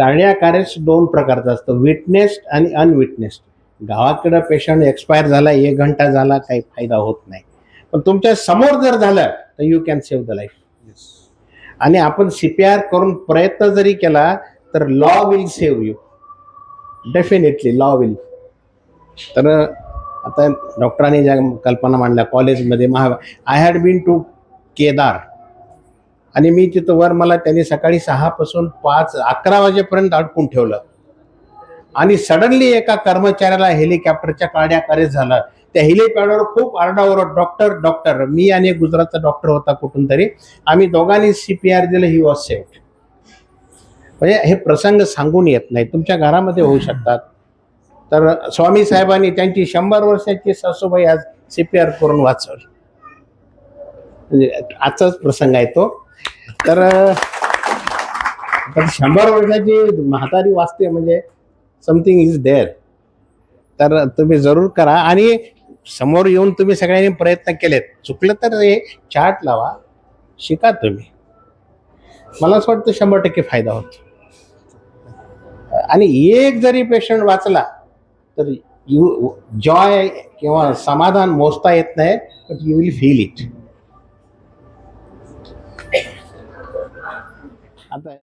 Cardiac arrest दोन प्रकारचं असतं विटनेस्ड आणि अनविटनेस्ड गावाकडं पेशंट एक्सपायर झाला एक घंटा झाला काही फायदा होत नाही. पण तुमच्यासमोर जर झालं तर you can save the life आणि आपण सी पी आर करून प्रयत्न जरी केला तर law will save you definitely law will तर आता डॉक्टरांनी ज्या कल्पना मांडल्या कॉलेजमध्ये महा I had been to Kedar आणि मी तिथं वर मला त्यांनी सकाळी सहापासून पाच अकरा वाजेपर्यंत अडकून ठेवलं. आणि सडनली एका कर्मचाऱ्याला हेलिकॉप्टरच्या काड्या कार्य झालं. त्या हेलिपॅडवर खूप आरडाओरड डॉक्टर डॉक्टर मी आणि गुजरातचा डॉक्टर होता कुठून तरी. आम्ही दोघांनी सी पी आर दिलं ही वॉज सेव्ड म्हणजे हे प्रसंग सांगून येत नाही. तुमच्या घरामध्ये होऊ शकतात. तर स्वामी साहेबांनी त्यांची शंभर वर्षाची सासूबाई आज सी पी आर करून वाचवली. म्हणजे आजचाच प्रसंग आहे तो. तर शंभर वर्षाची म्हातारी वाचते म्हणजे समथिंग इज देअर तर तुम्ही जरूर करा आणि समोर येऊन तुम्ही सगळ्यांनी प्रयत्न केलेत. चुकलं तर हे चार्ट लावा. शिका तुम्ही. मला असं वाटतं शंभर टक्के फायदा होतो. आणि एक जरी पेशंट वाचला तर यू जॉय किंवा समाधान मोजता येत नाही but you will feel it आता